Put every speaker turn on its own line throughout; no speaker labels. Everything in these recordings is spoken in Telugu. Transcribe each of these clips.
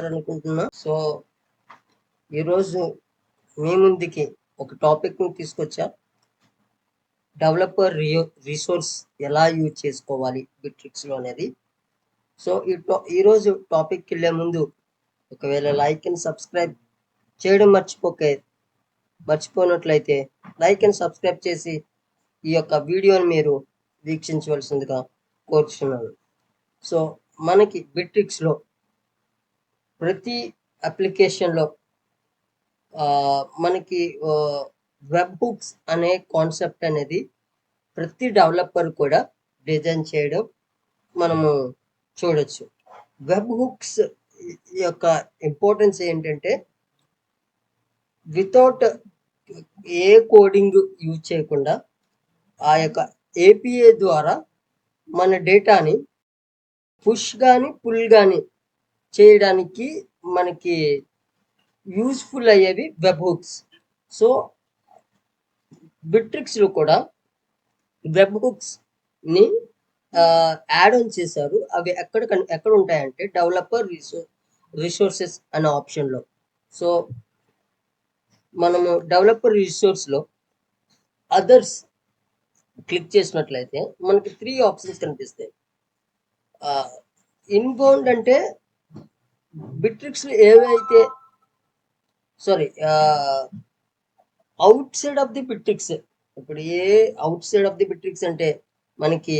ఉన్నారనుకుంటున్నా సో ఈరోజు మీ ముందుకి ఒక టాపిక్ని తీసుకొచ్చా. డెవలపర్ రియో రిసోర్స్ ఎలా యూజ్ చేసుకోవాలి బిట్రిక్స్లో అనేది. సో ఈ టా ఈరోజు టాపిక్కి వెళ్ళే ముందు ఒకవేళ లైక్ అండ్ సబ్స్క్రైబ్ చేయడం మర్చిపోకే మర్చిపోయినట్లయితే లైక్ అండ్ సబ్స్క్రైబ్ చేసి ఈ యొక్క వీడియోని మీరు వీక్షించవలసిందిగా కోరుచున్నాను. సో మనకి బిట్రిక్స్లో ప్రతి అప్లికేషన్లో మనకి వెబ్ హుక్స్ అనే కాన్సెప్ట్ అనేది ప్రతి డెవలపర్ కూడా డిజైన్ చేయడం మనము చూడొచ్చు. వెబ్ హుక్స్ యొక్క ఇంపార్టెన్స్ ఏంటంటే వితౌట్ ఏ కోడింగ్ యూజ్ చేయకుండా ఆ యొక్క ఏపీఏ ద్వారా మన డేటాని పుష్ కానీ పుల్ కానీ చేయడానికి మనకి యూస్ఫుల్ అయ్యేవి వెబ్ హుక్స్ సో బిట్రిక్స్లో కూడా వెబ్ హుక్స్ని యాడ్ ఆన్ చేశారు. అవి ఎక్కడ ఎక్కడ ఉంటాయంటే డెవలపర్ రిసో రిసోర్సెస్ అనే ఆప్షన్లో సో మనము డెవలపర్ రిసోర్స్లో అదర్స్ క్లిక్ చేసినట్లయితే మనకి త్రీ ఆప్షన్స్ కనిపిస్తాయి. ఇన్బౌండ్ అంటే బిట్రిక్స్ ఏవైతే sorry outside of the Bitrix ఇప్పుడు ఏ outside of the Bitrix అంటే మనకి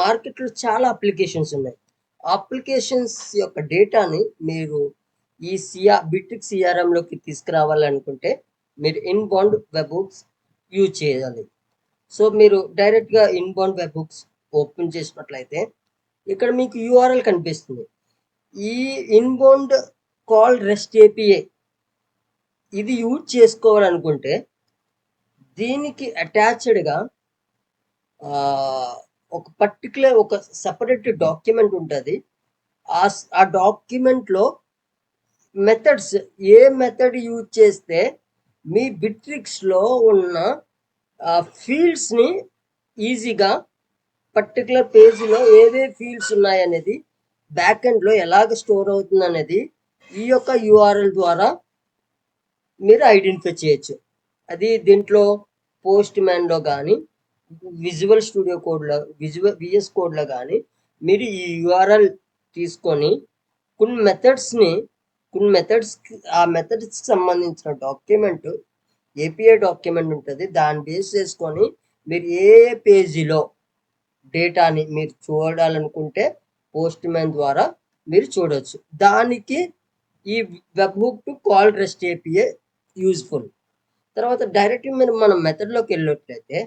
మార్కెట్లో చాలా అప్లికేషన్స్ ఉన్నాయి. అప్లికేషన్స్ యొక్క డేటాని మీరు ఈ సిఆ బిట్రిక్ సిఆర్ఎంలోకి తీసుకురావాలనుకుంటే మీరు ఇన్బౌండ్ వెబ్ బుక్స్ యూజ్ చేయాలి. సో మీరు డైరెక్ట్గా ఇన్బౌండ్ వెబ్ బుక్స్ ఓపెన్ చేసినట్లయితే ఇక్కడ మీకు యూఆర్ఎల్ కనిపిస్తుంది. ఈ ఇన్బౌండ్ కాల్ రెస్ట్ ఏపీఏ ఇది యూజ్ చేసుకోవాలనుకుంటే దీనికి అటాచ్డ్గా ఒక పర్టికులర్ ఒక సపరేట్ డాక్యుమెంట్ ఉంటుంది. ఆ ఆ డాక్యుమెంట్లో మెథడ్స్ ఏ మెథడ్ యూజ్ చేస్తే మీ బిట్రిక్స్లో ఉన్న ఫీల్డ్స్ని ఈజీగా పర్టికులర్ పేజీలో ఏవే ఫీల్డ్స్ ఉన్నాయనేది బ్యాక్ ఎండ్లో ఎలాగ స్టోర్ అవుతుంది అనేది ఈ యొక్క యూఆర్ఎల్ ద్వారా మీరు ఐడెంటిఫై చేయొచ్చు. అది దీంట్లో పోస్ట్ మ్యాన్లో కానీ విజువల్ స్టూడియో కోడ్లో విజువల్ విఎస్ కోడ్లో కానీ మీరు ఈ యూఆర్ఎల్ తీసుకొని కొన్ని మెథడ్స్ని కొన్ని మెథడ్స్ ఆ మెథడ్స్కి సంబంధించిన డాక్యుమెంట్ ఏపీఐ డాక్యుమెంట్ ఉంటుంది. దాన్ని బేస్ చేసుకొని మీరు ఏ ఏ పేజీలో డేటాని మీరు చూడాలనుకుంటే పోస్ట్ మ్యాన్ ద్వారా మీరు చూడవచ్చు దానికి ఈ web hook to call rest API useful. తర్వాత డైరెక్ట్ మీరు మన మెథడ్లోకి వెళ్ళినట్లయితే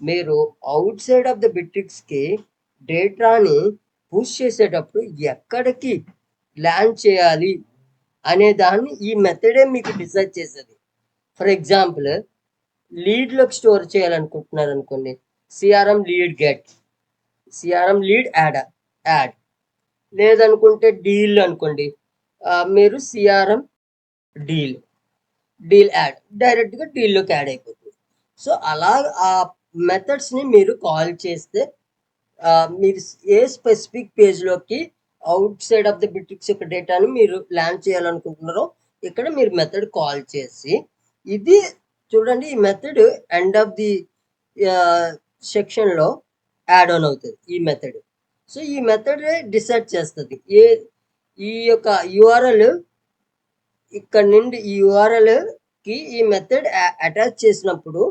మీరు అవుట్ సైడ్ ఆఫ్ ద బిట్రిక్స్కి డేటాని పుష్ చేసేటప్పుడు ఎక్కడికి ల్యాండ్ చేయాలి అనే దాన్ని ఈ మెథడే మీకు డిసైడ్ చేసేది. ఫర్ ఎగ్జాంపుల్ లీడ్లోకి స్టోర్ చేయాలనుకుంటున్నారు అనుకోండి CRM lead get CRM lead add add. లేదనుకుంటే డీల్ అనుకోండి. మీరు సిఆర్ఎం డీల్ డీల్ యాడ్. డైరెక్ట్గా డీల్లోకి యాడ్ అయిపోతుంది. సో అలా ఆ మెథడ్స్ని మీరు కాల్ చేస్తే మీరు ఏ స్పెసిఫిక్ పేజ్లోకి outside of the Bitrix యొక్క డేటాని మీరు ల్యాండ్ చేయాలనుకుంటున్నారో ఇక్కడ మీరు మెథడ్ కాల్ చేసి ఇది చూడండి ఈ మెథడ్ ఎండ్ ఆఫ్ ది సెక్షన్లో యాడ్ ఆన్ అవుతుంది ఈ మెథడ్ సో ఈ మెథడ్ డిసైడ్ చేస్తుంది. ఏ ఈ యొక్క యూఆర్ఎల్ ఇక్కడ నుండి ఈ URL కి ఈ మెథడ్ అటాచ్ చేసినప్పుడు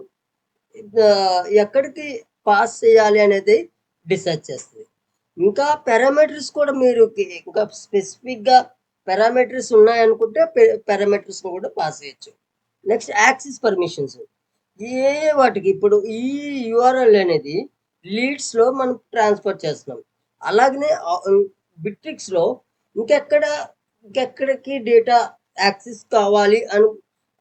ఎక్కడికి పాస్ చేయాలి అనేది డిసైడ్ చేస్తుంది. ఇంకా పారామీటర్స్ కూడా మీరు ఇంకా స్పెసిఫిక్గా పారామీటర్స్ ఉన్నాయనుకుంటే పారామీటర్స్ కూడా పాస్ చేయొచ్చు. నెక్స్ట్ యాక్సిస్ పర్మిషన్స్ ఏ వాటికి ఇప్పుడు ఈ యూఆర్ఎల్ అనేది లీడ్స్లో మనం ట్రాన్స్ఫర్ చేస్తున్నాం. అలాగనే బిట్రిక్స్లో ఇంకెక్కడ ఇంకెక్కడికి డేటా యాక్సెస్ కావాలి అను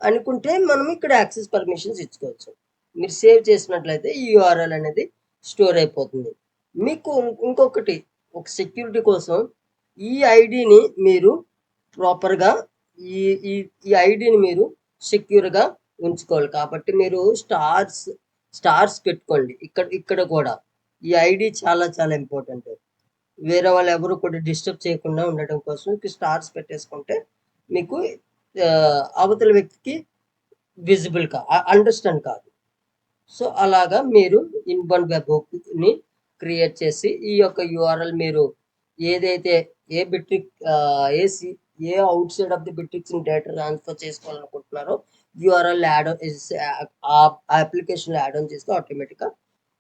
అనుకుంటే మనం ఇక్కడ యాక్సెస్ పర్మిషన్స్ ఇచ్చుకోవచ్చు. మీరు సేవ్ చేసినట్లయితే ఈ యూఆర్ఎల్ అనేది స్టోర్ అయిపోతుంది. మీకు ఇంకొకటి ఒక సెక్యూరిటీ కోసం ఈ ఐడిని మీరు ప్రాపర్గా ఈ ఈ ఐడిని మీరు సెక్యూర్గా ఉంచుకోవాలి. కాబట్టి మీరు స్టార్స్ స్టార్స్ పెట్టుకోండి. ఇక్కడ ఇక్కడ కూడా. ఈ ఐడి చాలా చాలా ఇంపార్టెంట్. వేరే వాళ్ళు ఎవరు కూడా డిస్టర్బ్ చేయకుండా ఉండడం కోసం మీకు స్టార్స్ పెట్టేసుకుంటే మీకు అవతల వ్యక్తికి విజిబుల్ కా అండర్స్టాండ్ కాదు. సో అలాగా మీరు ఇన్బౌండ్ వెబ్ని క్రియేట్ చేసి ఈ యొక్క యూఆర్ఎల్ మీరు ఏదైతే ఏ Bitrix uh C uh outside of the Bitrix data transfer చేసుకోవాలనుకుంటున్నారో URL add ఆ అప్లికేషన్లో యాడ్ ఆన్ చేస్తే ఆటోమేటిక్గా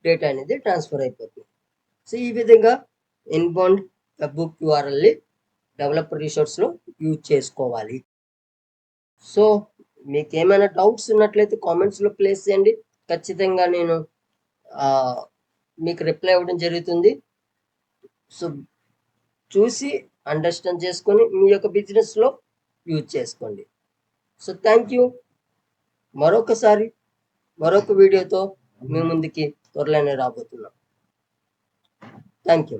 డేటా అనేది ట్రాన్స్ఫర్ అయిపోతుంది. సో ఈ విధంగా ఇన్బౌండ్ వెబ్బుక్ యూఆర్ఎల్ని డెవలపర్ రిసోర్స్లో యూజ్ చేసుకోవాలి. సో మీకు ఏమైనా డౌట్స్ ఉన్నట్లయితే కామెంట్స్లో ప్లేస్ చేయండి. ఖచ్చితంగా నేను మీకు రిప్లై ఇవ్వడం జరుగుతుంది. సో చూసి అండర్స్టాండ్ చేసుకొని మీ యొక్క బిజినెస్లో యూజ్ చేసుకోండి. సో థ్యాంక్ యూ మరొకసారి మరొక వీడియోతో మీ ముందుకి త్వరలోనే రాబోతున్నాం. Thank you